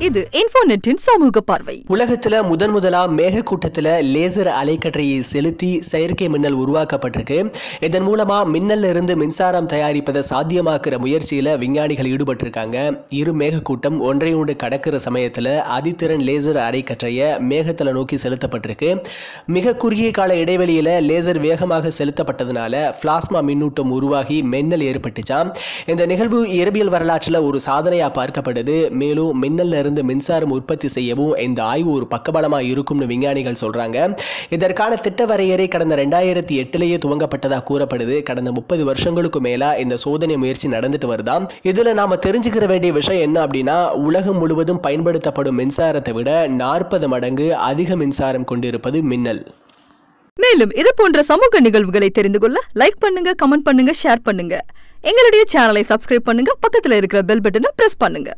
இது இன்ஃபோநெட்டின் சமூக பார்வை. உலகத்துல முதன் முதலா மேகக்கூட்டத்துல லேசர் அலைக்கற்றையை செலுத்தி செயற்கை மின்னல் உருவாக்கப்பட்டிருக்கு. இதன் மூலமா மின்னல்ல இருந்து மின்சாரம் தயாரிப்பதை சாத்தியமாக்குற முயற்சியில விஞ்ஞானிகள் ஈடுபட்டிருக்காங்க. இரு மேகக்கூட்டம் ஒன்றை ஒன்று கடக்கிற சமயத்துல அதித்திறன் லேசர் அலைக்கற்றைய மேகத்துல நோக்கி செலுத்தப்பட்டிருக்கு. மிக குறுகிய கால இடைவெளியில லேசர் வேகமாக செலுத்தப்பட்டதுனால பிளாஸ்மா மின்னூட்டம் உருவாகி மின்னல் ஏற்பட்டுச்சாம். இந்த நிகழ்வு இயற்பியல் வரலாற்றில் ஒரு சாதனையா பார்க்கப்படுது. மேலும் மின்னல்ல இருந்து மின்சாரம் உற்பத்தி செய்யவும் இந்த ஆய்வு ஒரு பக்கபலமா இருக்கும்னு விஞ்ஞானிகள் சொல்றாங்க. இதற்கான திட்ட வரையறை கடந்த ரெண்டாயிரத்தி எட்டுலேயே துவங்கப்பட்டதா கூறப்படுது. கடந்த முப்பது வருஷங்களுக்கு மேலா இந்த சோதனை முயற்சி நடந்துட்டு வருதா? இதுல நாம தெரிஞ்சுக்கிற வேண்டிய விஷயம் என்ன அப்படின்னா உலகம் முழுவதும் பயன்படுத்தப்படும் மின்சாரத்தை விட நாற்பது மடங்கு அதிக மின்சாரம் கொண்டிருப்பது மின்னல். மேலும் இது போன்ற சமூக நிகழ்வுகளை தெரிந்து கொள்ள லைக் பண்ணுங்க கமெண்ட் பண்ணுங்க ஷேர் பண்ணுங்க. எங்களுடைய சேனலை சப்ஸ்கிரைப் பண்ணுங்க பக்கத்துல இருக்கிற பெல் பட்டனை பிரஸ் பண்ணுங்க.